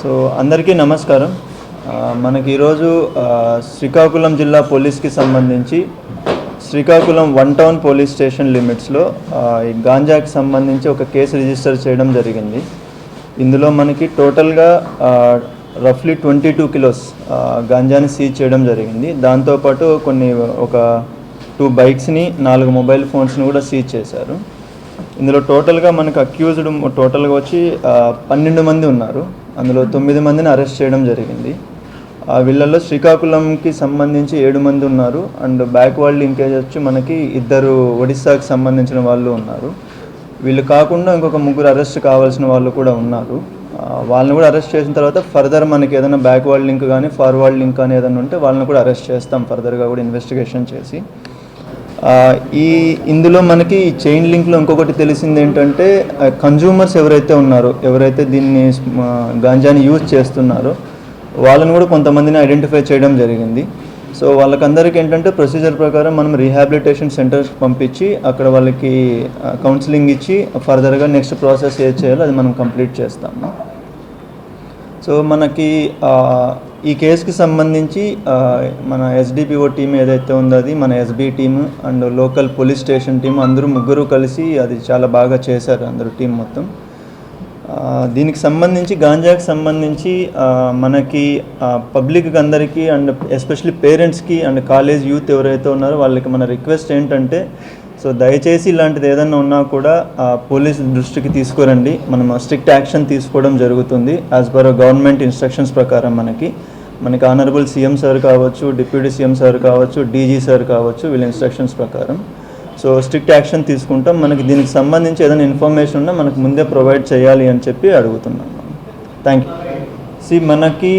So అందరికీ నమస్కారం. మనకి ఈరోజు శ్రీకాకుళం జిల్లా పోలీస్కి సంబంధించి Srikakulam one town police station లిమిట్స్లో ఈ గాంజాకి సంబంధించి ఒక కేసు రిజిస్టర్ చేయడం జరిగింది. ఇందులో మనకి టోటల్గా రఫ్లీ ట్వంటీ టూ కిలోస్ గాంజాని సీజ్ చేయడం జరిగింది. దాంతోపాటు కొన్ని ఒక టూ బైక్స్ని నాలుగు మొబైల్ ఫోన్స్ని కూడా సీజ్ చేశారు. ఇందులో టోటల్గా మనకు అక్యూజ్డ్ టోటల్గా వచ్చి పన్నెండు మంది ఉన్నారు. అందులో తొమ్మిది మందిని అరెస్ట్ చేయడం జరిగింది. ఆ వీళ్ళల్లో శ్రీకాకుళంకి సంబంధించి ఏడు మంది ఉన్నారు. అండ్ బ్యాక్ వాళ్ళు లింకేజ్ వచ్చి మనకి ఇద్దరు ఒడిస్సాకి సంబంధించిన వాళ్ళు ఉన్నారు. వీళ్ళు కాకుండా ఇంకొక ముగ్గురు అరెస్ట్ కావాల్సిన వాళ్ళు కూడా ఉన్నారు. వాళ్ళని కూడా అరెస్ట్ చేసిన తర్వాత ఫర్దర్ మనకి ఏదైనా బ్యాక్వర్డ్ లింక్ కానీ ఫార్వర్డ్ లింక్ కానీ ఏదైనా ఉంటే వాళ్ళని కూడా అరెస్ట్ చేస్తాం ఫర్దర్గా కూడా ఇన్వెస్టిగేషన్ చేసి. ఈ ఇందులో మనకి చైన్ లింక్లో ఇంకొకటి తెలిసింది ఏంటంటే కన్జ్యూమర్స్ ఎవరైతే ఉన్నారో ఎవరైతే దీన్ని గాంజాని యూజ్ చేస్తున్నారో వాళ్ళని కూడా కొంతమందిని ఐడెంటిఫై చేయడం జరిగింది. సో వాళ్ళకందరికీ ఏంటంటే ప్రొసీజర్ ప్రకారం మనం రీహాబిలిటేషన్ సెంటర్స్ పంపించి అక్కడ వాళ్ళకి కౌన్సిలింగ్ ఇచ్చి ఫర్దర్గా నెక్స్ట్ ప్రాసెస్ ఏది చేయాలో అది మనం కంప్లీట్ చేస్తాము. సో మనకి ఈ కేసుకి సంబంధించి మన ఎస్డిపిఓ టీం ఏదైతే ఉందో అది మన SB team and local police station team అందరూ ముగ్గురు కలిసి అది చాలా బాగా చేశారు అందరూ టీం మొత్తం. దీనికి సంబంధించి గాంజాకి సంబంధించి మనకి పబ్లిక్ అందరికీ అండ్ ఎస్పెషల్లీ పేరెంట్స్కి అండ్ కాలేజ్ యూత్ ఎవరైతే ఉన్నారో వాళ్ళకి మన రిక్వెస్ట్ ఏంటంటే సో దయచేసి ఇలాంటిది ఏదైనా ఉన్నా కూడా ఆ, పోలీస్ దృష్టికి తీసుకురండి. మనం స్ట్రిక్ట్ యాక్షన్ తీసుకోవడం జరుగుతుంది. యాజ్ పర్ గవర్నమెంట్ ఇన్స్ట్రక్షన్స్ ప్రకారం మనకి. మనకి ఆనరబుల్ సీఎం సార్ కావచ్చు డిప్యూటీ సీఎం సార్ కావచ్చు డీజీ సార్ కావచ్చు వీళ్ళ ఇన్స్ట్రక్షన్స్ ప్రకారం. సో స్ట్రిక్ట్ యాక్షన్ తీసుకుంటాం. మనకి దీనికి సంబంధించి ఏదైనా ఇన్ఫర్మేషన్ ఉన్నా మనకు ముందే ప్రొవైడ్ చేయాలి అని చెప్పి అడుగుతున్నాం. థ్యాంక్ యూ సి మనకి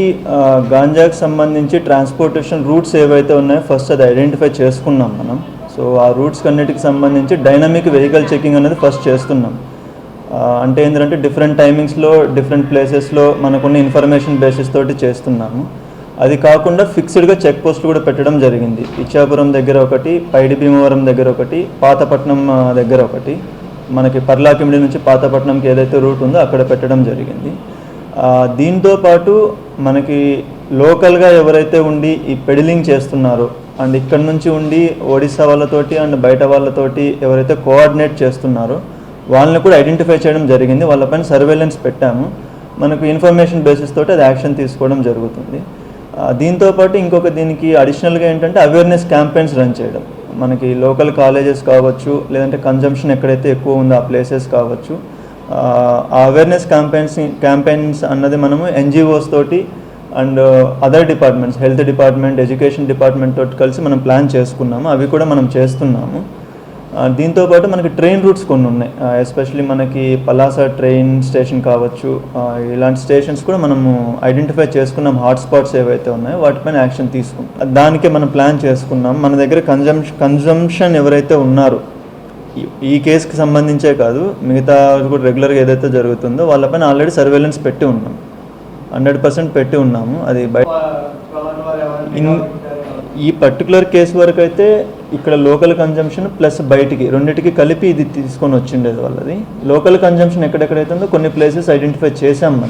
గాంజాకి సంబంధించి ట్రాన్స్పోర్టేషన్ రూట్స్ ఏవైతే ఉన్నాయో ఫస్ట్ అది ఐడెంటిఫై చేసుకున్నాం మనం. సో ఆ రూట్స్ అన్నిటికి సంబంధించి డైనమిక్ వెహికల్ చెకింగ్ అనేది ఫస్ట్ చేస్తున్నాం. అంటే ఏంటంటే డిఫరెంట్ టైమింగ్స్లో డిఫరెంట్ ప్లేసెస్లో మనకున్న ఇన్ఫర్మేషన్ బేసిస్ తోటి చేస్తున్నాము. అది కాకుండా ఫిక్స్డ్గా చెక్ పోస్ట్ కూడా పెట్టడం జరిగింది. ఇచ్చాపురం దగ్గర ఒకటి పైడి భీమవరం దగ్గర ఒకటి పాతపట్నం దగ్గర ఒకటి. మనకి పర్లాకిమిడి నుంచి పాతపట్నంకి ఏదైతే రూట్ ఉందో అక్కడ పెట్టడం జరిగింది. దీంతో పాటు మనకి లోకల్గా ఎవరైతే ఉండి ఈ పెడిలింగ్ చేస్తున్నారో అండ్ ఇక్కడ నుంచి ఉండి ఒడిశా వాళ్ళతోటి అండ్ బయట వాళ్ళతోటి ఎవరైతే కోఆర్డినేట్ చేస్తున్నారో వాళ్ళని కూడా ఐడెంటిఫై చేయడం జరిగింది. వాళ్ళపైన సర్వేలెన్స్ పెట్టాము. మనకు ఇన్ఫర్మేషన్ బేసిస్ తోటి అది యాక్షన్ తీసుకోవడం జరుగుతుంది. దీంతోపాటు దీంతో పాటు ఇంకొక దీనికి అడిషనల్గా ఏంటంటే అవేర్నెస్ క్యాంపెయిన్స్ రన్ చేయడం. మనకి లోకల్ కాలేజెస్ కావచ్చు లేదంటే కన్జంప్షన్ ఎక్కడైతే ఎక్కువ ఉందో ఆ ప్లేసెస్ కావచ్చు. ఆ అవేర్నెస్ క్యాంపెయిన్స్ క్యాంపెయిన్స్ అన్నది మనము ఎన్జిఓస్ తోటి and other departments health department education department తోటి కలిసి మనం ప్లాన్ చేసుకున్నాము. అవి కూడా మనం చేస్తున్నాము. దీంతోపాటు దీంతో పాటు మనకి ట్రైన్ రూట్స్ కొన్ని ఉన్నాయి. Uh, ఎస్పెషల్లీ మనకి పలాస ట్రైన్ స్టేషన్ కావచ్చు. Uh, ఇలాంటి స్టేషన్స్ కూడా మనము ఐడెంటిఫై చేసుకున్నాం. హాట్స్పాట్స్ ఏవైతే ఉన్నాయో వాటిపైన యాక్షన్ తీసుకుంటాం దానికే మనం ప్లాన్ చేసుకున్నాం. మన దగ్గర కన్జంప్ కన్జంప్షన్ ఎవరైతే ఉన్నారో ఈ- ఈ కేసుకి సంబంధించే కాదు. మిగతా కూడా రెగ్యులర్గా ఏదైతే జరుగుతుందో వాళ్ళపైన ఆల్రెడీ సర్వేలెన్స్ పెట్టి ఉన్నాం. హండ్రెడ్ పర్సెంట్ పెట్టి ఉన్నాము. అది బయట ఈ పర్టికులర్ కేసు వరకు అయితే ఇక్కడ లోకల్ కన్జంప్షన్ ప్లస్ బయటికి రెండింటికి కలిపి ఇది తీసుకొని వచ్చిండేది వాళ్ళది. లోకల్ కన్జంప్షన్ ఎక్కడెక్కడైతే ఉందో కొన్ని ప్లేసెస్ ఐడెంటిఫై చేసాం మనం.